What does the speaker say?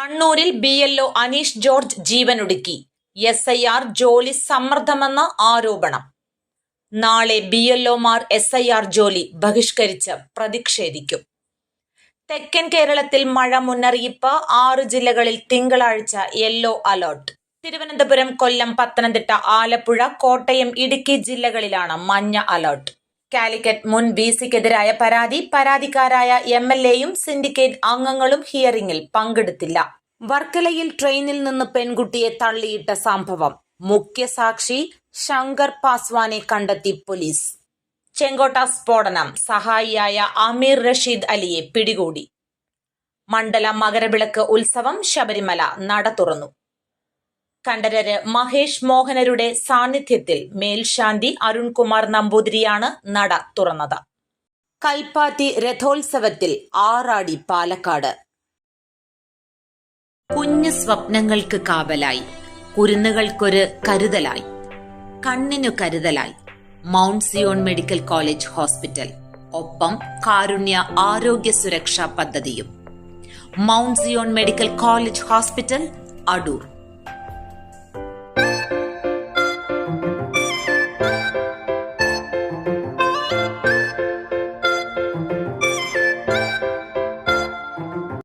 കണ്ണൂരിൽ B L O Aneesh George ജീവനൊടുക്കി. S I R ജോലി സമ്മർദ്ദമെന്ന ആരോപണം. നാളെ ബി എൽ ഒമാർ എസ് ഐ ആർ ജോലി ബഹിഷ്കരിച്ച് പ്രതിഷേധിക്കും. തെക്കൻ കേരളത്തിൽ മഴ മുന്നറിയിപ്പ് ആറ് ജില്ലകളിൽ തിങ്കളാഴ്ച യെല്ലോ അലർട്ട്. തിരുവനന്തപുരം കൊല്ലം പത്തനംതിട്ട ആലപ്പുഴ കോട്ടയം ഇടുക്കി ജില്ലകളിലാണ് മഞ്ഞ അലർട്ട്. കാലിക്കറ്റ് മുൻ വി സിക്കെതിരായ പരാതി പരാതിക്കാരായ എം എൽ എയും സിൻഡിക്കേറ്റ് അംഗങ്ങളും ഹിയറിംഗിൽ പങ്കെടുത്തില്ല. വർക്കലയിൽ ട്രെയിനിൽ നിന്ന് പെൺകുട്ടിയെ തള്ളിയിട്ട സംഭവം. മുഖ്യസാക്ഷി ശങ്കർ പാസ്വാനെ കണ്ടെത്തി പോലീസ്. ചെങ്കോട്ട സ്ഫോടനം. സഹായിയായ അമീർ റഷീദ് അലിയെ പിടികൂടി. മണ്ഡല മകരവിളക്ക് ഉത്സവം ശബരിമല നട തുറന്നു. കണ്ഠരര് മഹേഷ് മോഹനരുടെ സാന്നിധ്യത്തിൽ മേൽശാന്തി അരുൺകുമാർ നമ്പൂതിരിയാണ് നട തുറന്നത്. കൽപ്പാത്തി രഥോത്സവത്തിൽ ആറാടി പാലക്കാട്. കുഞ്ഞു സ്വപ്നങ്ങൾക്ക് കാവലായി. കുരുന്നുകൾക്കൊരു കരുതലായി. കണ്ണിനു കരുതലായി. Mount Zion medical college hospital. ഒപ്പം കാരുണ്യ ആരോഗ്യ സുരക്ഷാ പദ്ധതിയും. Mount Zion medical college hospital Adoor.